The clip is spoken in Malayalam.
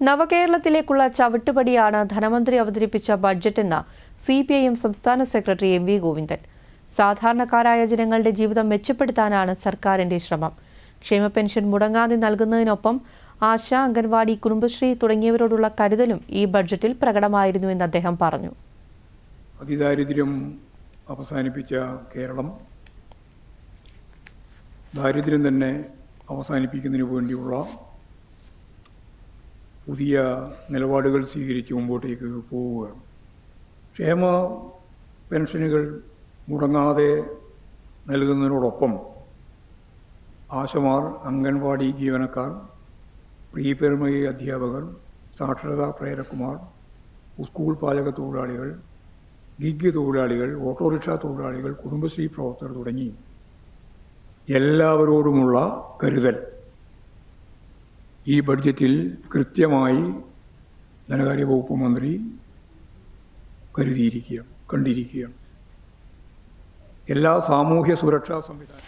നവകേരളത്തിലേക്കുള്ള ചവിട്ടുപടിയാണ് ധനമന്ത്രി അവതരിപ്പിച്ച ബഡ്ജറ്റെന്ന് സി പി ഐ എം സംസ്ഥാന സെക്രട്ടറി എം വി ഗോവിന്ദൻ. സാധാരണക്കാരായ ജനങ്ങളുടെ ജീവിതം മെച്ചപ്പെടുത്താനാണ് സർക്കാരിന്റെ ശ്രമം. ക്ഷേമ പെൻഷൻ മുടങ്ങാതെ നൽകുന്നതിനൊപ്പം ആശ അംഗൻവാടി കുടുംബശ്രീ തുടങ്ങിയവരോടുള്ള കരുതലും ഈ ബഡ്ജറ്റിൽ പ്രകടമായിരുന്നുവെന്ന് അദ്ദേഹം പറഞ്ഞു. അതിദാരിദ്ര്യം അവസാനിപ്പിച്ച കേരളം. ദാരിദ്ര്യം തന്നെ അവസാനിപ്പിക്കുന്നതിന് വേണ്ടിയുള്ള പുതിയ നിലപാടുകൾ സ്വീകരിച്ച് മുമ്പോട്ടേക്ക് പോവുക. ക്ഷേമ പെൻഷനുകൾ മുടങ്ങാതെ നൽകുന്നതിനോടൊപ്പം ആശമാർ അംഗൻവാടി ജീവനക്കാർ പ്രീ അധ്യാപകർ സാക്ഷരതാ പ്രേരക്കുമാർ സ്കൂൾ പാചക തൊഴിലാളികൾ ഗിഗ് തൊഴിലാളികൾ ഓട്ടോറിക്ഷ തൊഴിലാളികൾ കുടുംബശ്രീ പ്രവർത്തകർ തുടങ്ങി എല്ലാവരോടുമുള്ള കരുതൽ. ഈ ബഡ്ജറ്റിൽ കൃത്യമായി ധനകാര്യ വകുപ്പ് മന്ത്രി കരുതിയിരിക്കുകയാണ് കണ്ടിരിക്കുകയാണ്. എല്ലാ സാമൂഹ്യ സുരക്ഷാ സംവിധാനം